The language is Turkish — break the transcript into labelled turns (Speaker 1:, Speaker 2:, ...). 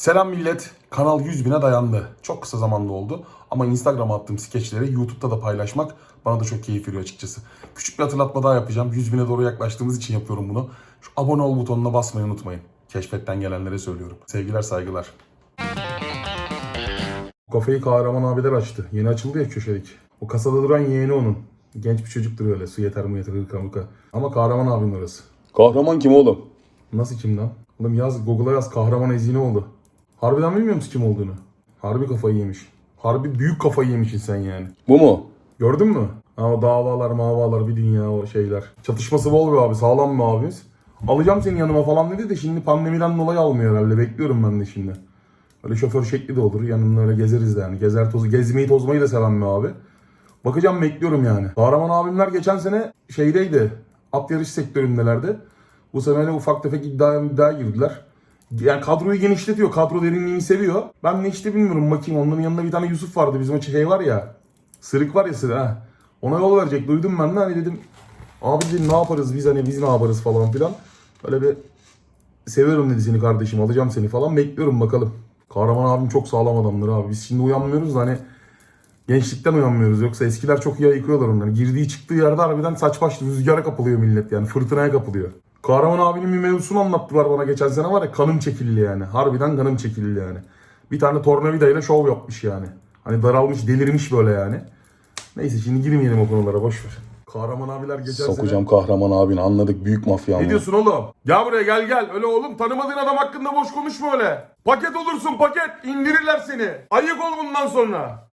Speaker 1: Selam millet. Kanal 100 bine dayandı. Çok kısa zamanda oldu. Ama Instagram'a attığım skeçleri YouTube'da da paylaşmak bana da çok keyif veriyor açıkçası. Küçük bir hatırlatma daha yapacağım. 100 bine doğru yaklaştığımız için yapıyorum bunu. Şu abone ol butonuna basmayı unutmayın. Keşfetten gelenlere söylüyorum. Sevgiler saygılar. Kafeyi kahraman abiler açtı. Yeni açıldı ya köşelik. O kasada duran yeğeni onun. Genç bir çocuktur öyle. Su yeter mi yeter hırka mırka. Ama kahraman abinin orası.
Speaker 2: Kahraman kim oğlum?
Speaker 1: Nasıl kim lan? Oğlum yaz Google'a yaz kahraman ezine oldu. Harbiden bilmiyor musun kim olduğunu? Harbi kafayı yemiş. Harbi büyük kafayı yemişsin sen yani.
Speaker 2: Bu mu?
Speaker 1: Gördün mü? Ha, o davalar mavalar bir dünya o şeyler. Çatışması bol be abi sağlam mı abimiz? Alacağım seni yanıma falan dedi de şimdi pandemiden dolayı almıyor herhalde. Bekliyorum ben de şimdi. Öyle şoför şekli de olur. Yanında öyle gezeriz de yani. Gezer tozu, gezmeyi tozmayı da seven bir abi. Bakacağım bekliyorum yani. Kahraman abimler geçen sene şeydeydi. At yarış sektöründelerdi. Bu sene de ufak tefek iddiaya, iddiaya girdiler. Yani kadroyu genişletiyor. Kadro derinliğini seviyor. Ben ne işte bilmiyorum bakayım. Onların yanında bir tane Yusuf vardı. Bizim o şey var ya. Sırık var ya sırık. Ha. Ona yol verecek. Duydum ben de hani dedim. Abi dedim ne yaparız biz hani biz ne yaparız falan filan. Böyle bir seviyorum dedi seni kardeşim alacağım seni falan bekliyorum bakalım. Kahraman abim çok sağlam adamdır abi. Biz şimdi uyanmıyoruz da hani gençlikten uyanmıyoruz. Yoksa eskiler çok iyi yıkıyorlar onları. Girdiği çıktığı yerde harbiden saç baş rüzgara kapılıyor millet yani. Fırtınaya kapılıyor. Kahraman abinin bir mevzusunu anlattılar bana geçen sene var ya kanım çekildi yani. Harbiden kanım çekildi yani. Bir tane tornavidayla şov yapmış yani. Hani daralmış delirmiş böyle yani. Neyse şimdi girmeyelim o konulara boş ver. Kahraman abiler geçen sene...
Speaker 2: Sokacağım kahraman abini anladık büyük mafya
Speaker 1: Ne diyorsun oğlum? Gel buraya gel gel. Öyle oğlum tanımadığın adam hakkında boş konuşma öyle. Paket olursun paket. İndirirler seni. Ayık ol bundan sonra.